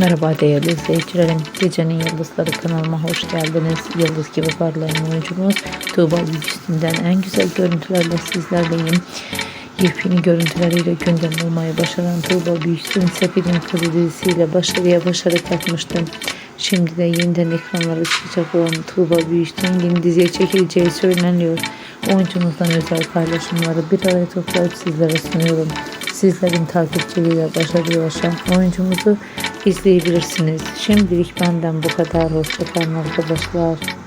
Merhaba değerli izleyicilerim. Gecenin Yıldızları kanalıma hoş geldiniz. Yıldız gibi parlayan oyuncumuz Tuğba Büyüküstü'nden en güzel görüntülerle sizlerleyim. Yepyeni görüntüleriyle gündem olmayı başaran Tuğba Büyüküstün Sefil'in Kızı dizisiyle başarıya başarı katmıştı. Şimdi de yeniden ekranlara çıkacak olan Tuğba Büyüküstün yeni diziye çekileceği söyleniyor. Oyuncumuzdan özel paylaşımları bir araya toplayıp sizlere sunuyorum. Sizlerin takipçiliğiyle başarıya ulaşan oyuncumuzu izleyebilirsiniz. Şimdilik benden bu kadar. Hoşçakalın arkadaşlar.